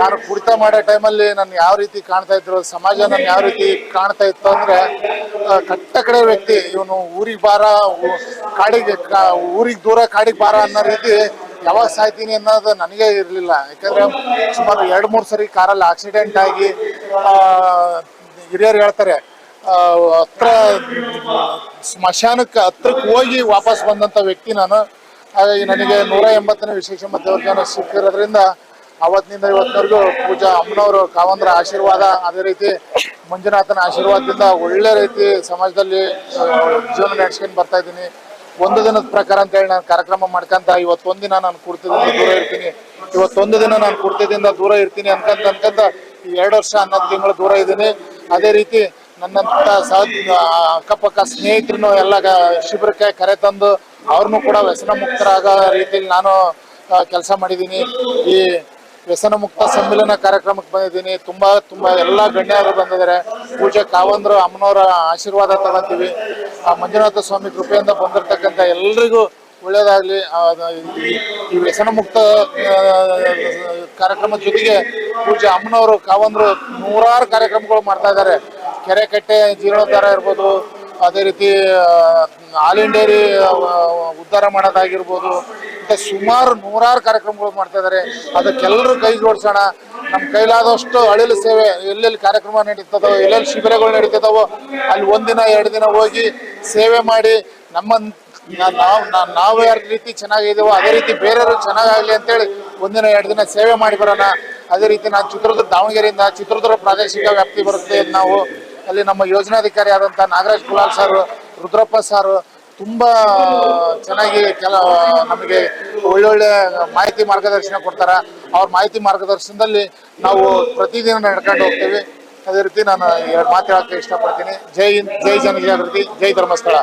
ನಾನು ಕುಡಿತ ಮಾಡೋ ಟೈಮಲ್ಲಿ ನಾನು ಯಾವ ರೀತಿ ಕಾಣ್ತಾ ಇದ್ರು, ಸಮಾಜ ನಾನು ಯಾವ ರೀತಿ ಕಾಣ್ತಾ ಇತ್ತು ಅಂದ್ರೆ ಕಟ್ಟ ಕಡೆ ವ್ಯಕ್ತಿ, ಇವನು ಊರಿಗೆ ಬಾರ ಕಾಡಿಗೆ ಊರಿಗೆ ದೂರ ಕಾಡಿಗೆ ಬಾರ ಅನ್ನೋ ರೀತಿ ಯಾವಾಗ ಸಾಯ್ತೀನಿ ಅನ್ನೋದು ನನಗೆ ಇರಲಿಲ್ಲ. ಯಾಕಂದ್ರೆ ಸುಮಾರು ಎರಡು, ಮೂರು ಸರಿ ಕಾರಲ್ಲಿ ಆಕ್ಸಿಡೆಂಟ್ ಆಗಿ ಹಿರಿಯರು ಹೇಳ್ತಾರೆ ಹತ್ರ, ಸ್ಮಶಾನಕ್ಕೆ ಹತ್ರಕ್ಕೆ ಹೋಗಿ ವಾಪಸ್ ಬಂದಂಥ ವ್ಯಕ್ತಿ ನಾನು. ಹಾಗಾಗಿ ನನಗೆ ನೂರ ಎಂಬತ್ತನೇ ವಿಶೇಷ ಮಧ್ಯವರ್ಗನ ಸಿಕ್ಕಿರೋದ್ರಿಂದ ಅವತ್ತಿನಿಂದ ಇವತ್ತಿನವರೆಗೂ ಪೂಜಾ ಅಮ್ಮನವರು ಕಾವಂದ್ರ ಆಶೀರ್ವಾದ, ಅದೇ ರೀತಿ ಮಂಜುನಾಥನ ಆಶೀರ್ವಾದದಿಂದ ಒಳ್ಳೆ ರೀತಿ ಸಮಾಜದಲ್ಲಿ ಜೀವನ ನಡೆಸ್ಕೊಂಡು ಬರ್ತಾ ಇದ್ದೀನಿ. ಒಂದು ದಿನದ ಪ್ರಕಾರ ಅಂತ ಹೇಳಿ ನಾನು ಕಾರ್ಯಕ್ರಮ ಮಾಡ್ಕೊಂತ ದಿನ ನಾನು ಕುರ್ತಿದಿಂದ ದೂರ ಇರ್ತೀನಿ. ಇವತ್ತೊಂದು ದಿನ ನಾನು ಕುಡ್ತದಿಂದ ದೂರ ಇರ್ತೀನಿ ಅನ್ಕಂತ ಅನ್ಕಂತ ಈ ಎರಡು ವರ್ಷ ಹನ್ನೊಂದು ತಿಂಗಳು ದೂರ ಇದ್ದೀನಿ. ಅದೇ ರೀತಿ ನನ್ನಂತ ಸಹ ಅಕ್ಕಪಕ್ಕ ಸ್ನೇಹಿತರನ್ನು ಎಲ್ಲ ಶಿಬಿರಕ್ಕೆ ಕರೆ ತಂದು ಅವ್ರನ್ನೂ ಕೂಡ ವ್ಯಸನ ಮುಕ್ತರಾಗೋ ರೀತಿಯಲ್ಲಿ ನಾನು ಕೆಲಸ ಮಾಡಿದ್ದೀನಿ. ಈ ವ್ಯಸನ ಮುಕ್ತ ಸಮ್ಮಿಲನ ಕಾರ್ಯಕ್ರಮಕ್ಕೆ ಬಂದಿದ್ದೀನಿ. ತುಂಬಾ ತುಂಬಾ ಎಲ್ಲ ಗಣ್ಯರು ಬಂದಿದ್ದಾರೆ. ಪೂಜೆ ಕಾವಂದ್ರು ಅಮ್ಮನವರ ಆಶೀರ್ವಾದ ತಗೊಂತೀವಿ. ಆ ಮಂಜುನಾಥ ಸ್ವಾಮಿ ಕೃಪೆಯಿಂದ ಬಂದಿರತಕ್ಕಂತ ಎಲ್ರಿಗೂ ಒಳ್ಳೇದಾಗ್ಲಿ. ಈ ವ್ಯಸನ ಮುಕ್ತ ಕಾರ್ಯಕ್ರಮದ ಜೊತೆಗೆ ಪೂಜೆ ಅಮ್ಮನವರು ಕಾವಂದ್ರು ನೂರಾರು ಕಾರ್ಯಕ್ರಮಗಳು ಮಾಡ್ತಾ ಇದ್ದಾರೆ. ಕೆರೆ ಕಟ್ಟೆ ಜೀರ್ಣೋದ್ಧಾರ ಇರ್ಬೋದು, ಅದೇ ರೀತಿ ಆಲ್ ಇಂಡಿಯರಿ ಉದ್ಧಾರ ಮಾಡೋದಾಗಿರ್ಬೋದು ಸುಮಾರು ನೂರಾರು ಕಾರ್ಯಕ್ರಮಗಳು ಮಾಡ್ತಾ ಇದ್ದಾರೆ. ಅದಕ್ಕೆಲ್ಲರೂ ಕೈ ಜೋಡಿಸೋಣ. ನಮ್ಮ ಕೈಲಾದಷ್ಟು ಅಳಿಲು ಸೇವೆ ಎಲ್ಲೆಲ್ಲಿ ಕಾರ್ಯಕ್ರಮ ನಡೀತದೋ, ಎಲ್ಲೆಲ್ಲಿ ಶಿಬಿರಗಳು ನಡೀತದವೋ ಅಲ್ಲಿ ಒಂದಿನ ಎರಡು ದಿನ ಹೋಗಿ ಸೇವೆ ಮಾಡಿ ನಮ್ಮ ನಾವು ನಾವು ಯಾವ ರೀತಿ ಚೆನ್ನಾಗಿದ್ದೀವೋ ಅದೇ ರೀತಿ ಬೇರೆಯವರು ಚೆನ್ನಾಗಾಗಲಿ ಅಂತೇಳಿ ಒಂದಿನ ಎರಡು ದಿನ ಸೇವೆ ಮಾಡಿ ಬರೋಣ. ಅದೇ ರೀತಿ ನಾನು ಚಿತ್ರದುರ್ಗ, ದಾವಣಗೆರೆಯಿಂದ ಚಿತ್ರದುರ್ಗ ಪ್ರಾದೇಶಿಕ ವ್ಯಾಪ್ತಿ ಬರುತ್ತೆ ನಾವು, ಅಲ್ಲಿ ನಮ್ಮ ಯೋಜನಾಧಿಕಾರಿ ಆದಂಥ ನಾಗರಾಜ್ ಕುಲಾಲ್ ಸರ್, ರುದ್ರಪ್ಪ ಸರ್ ತುಂಬಾ ಚೆನ್ನಾಗಿ ಕೆಲ ನಮಗೆ ಒಳ್ಳೊಳ್ಳೆ ಮಾಹಿತಿ ಮಾರ್ಗದರ್ಶನ ಕೊಡ್ತಾರೆ. ಅವ್ರ ಮಾಹಿತಿ ಮಾರ್ಗದರ್ಶನದಲ್ಲಿ ನಾವು ಪ್ರತಿದಿನ ನಡ್ಕೊಂಡು ಹೋಗ್ತೀವಿ. ಅದೇ ರೀತಿ ನಾನು ಎರಡು ಮಾತು ಹೇಳಕ್ಕೆ ಇಷ್ಟಪಡ್ತೀನಿ. ಜೈ ಹಿಂದ್, ಜೈ ಜನಜಾಗೃತಿ, ಜೈ ಧರ್ಮಸ್ಥಳ.